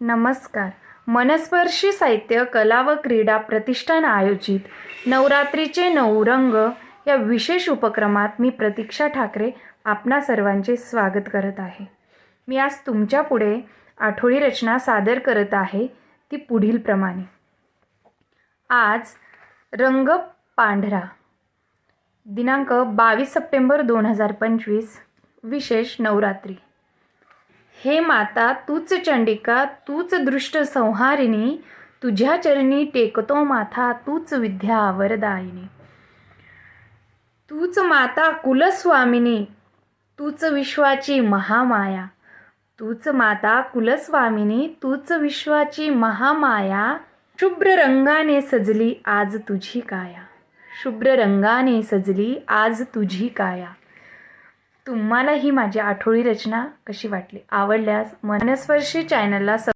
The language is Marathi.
नमस्कार. मनस्पर्शी साहित्य कला व क्रीडा प्रतिष्ठान आयोजित नवरात्रीचे नऊ रंग या विशेष उपक्रमात मी प्रतीक्षा ठाकरे आपणा सर्वांचे स्वागत करत आहे. मी आज तुमच्यापुढे आठवडी रचना सादर करत आहे ती पुढीलप्रमाणे आज रंग पांढरा. दिनांक बावीस सप्टेंबर दोन हजार पंचवीस. विशेष नवरात्री. हे माता तूच चंडिका तूच दृष्ट संहारिणी तुझ्या चरणी टेकतो माथा तूच विद्या वरदायिनी. तूच माता कुलस्वामिनी तूच विश्वाची महामाया. तूच माता कुलस्वामिनी तूच विश्वाची महामाया. शुभ्र रंगाने सजली आज तुझी काया. शुभ्र रंगाने सजली आज तुझी काया. तुम्हाला ही माझी आठवडी रचना कशी वाटली? आवडल्यास मनस्पर्शी चॅनलला सब